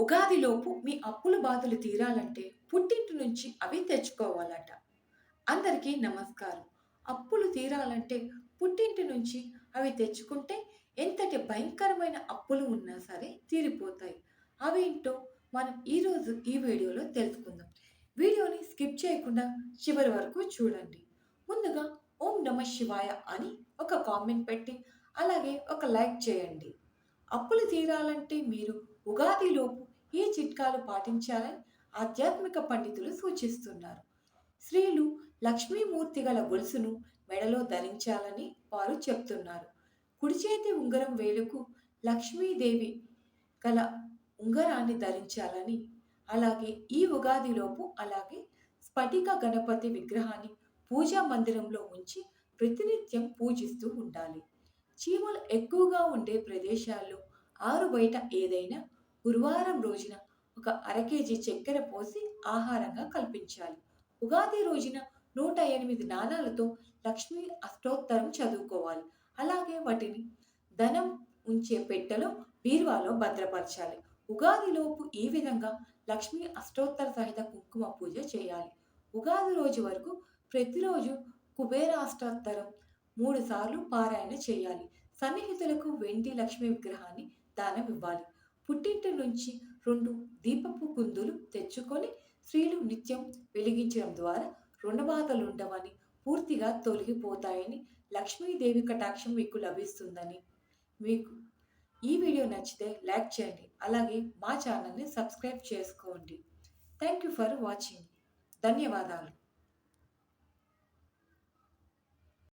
ఉగాదిలోపు మీ అప్పుల బాధలు తీరాలంటే పుట్టింటి నుంచి అవి తెచ్చుకోవాలట. అందరికీ నమస్కారం. అప్పులు తీరాలంటే పుట్టింటి నుంచి అవి తెచ్చుకుంటే ఎంతటి భయంకరమైన అప్పులు ఉన్నా సరే తీరిపోతాయి. అవేంటో మనం ఈరోజు ఈ వీడియోలో తెలుసుకుందాం. వీడియోని స్కిప్ చేయకుండా చివరి వరకు చూడండి. ముందుగా ఓం నమ శివాయ అని ఒక కామెంట్ పెట్టి అలాగే ఒక లైక్ చేయండి. అప్పులు తీరాలంటే మీరు ఉగాదిలోపు ఈ చిట్కాలు పాటించాలని ఆధ్యాత్మిక పండితులు సూచిస్తున్నారు. స్త్రీలు లక్ష్మీమూర్తి గల గొలుసును మెడలో ధరించాలని వారు చెప్తున్నారు. కుడి చేతి ఉంగరం వేలుకు లక్ష్మీదేవి గల ఉంగరాన్ని ధరించాలని అలాగే ఈ ఉగాదిలోపు అలాగే స్ఫటిక గణపతి విగ్రహాన్ని పూజా మందిరంలో ఉంచి ప్రతినిత్యం పూజిస్తూ ఉండాలి. చీమలు ఎక్కువగా ఉండే ప్రదేశాల్లో ఆరు బయట ఏదైనా గురువారం రోజున ఒక అర కేజీ చక్కెర పోసి ఆహారంగా కల్పించాలి. ఉగాది రోజున నూట ఎనిమిది నాణాలతో లక్ష్మీ అష్టోత్తరం చదువుకోవాలి. అలాగే వాటిని ధనం ఉంచే పెట్టెలో బీరువాలో భద్రపరచాలి. ఉగాదిలోపు ఈ విధంగా లక్ష్మీ అష్టోత్తర సహిత కుంకుమ పూజ చేయాలి. ఉగాది రోజు వరకు ప్రతిరోజు కుబేర అష్టోత్తరం మూడు సార్లు పారాయణ చేయాలి. సన్నిహితులకు వెండి లక్ష్మీ విగ్రహాన్ని దానం ఇవ్వాలి. పుట్టింటి నుంచి రెండు దీపపు కుందులు తెచ్చుకొని స్త్రీలు నిత్యం వెలిగించడం ద్వారా రుణబాధలుండవని పూర్తిగా తొలగిపోతాయని లక్ష్మీదేవి కటాక్షం మీకు లభిస్తుందని. మీకు ఈ వీడియో నచ్చితే లైక్ చేయండి. అలాగే మా ఛానల్ని సబ్స్క్రైబ్ చేసుకోండి. Thank you for watching. ధన్యవాదాలు.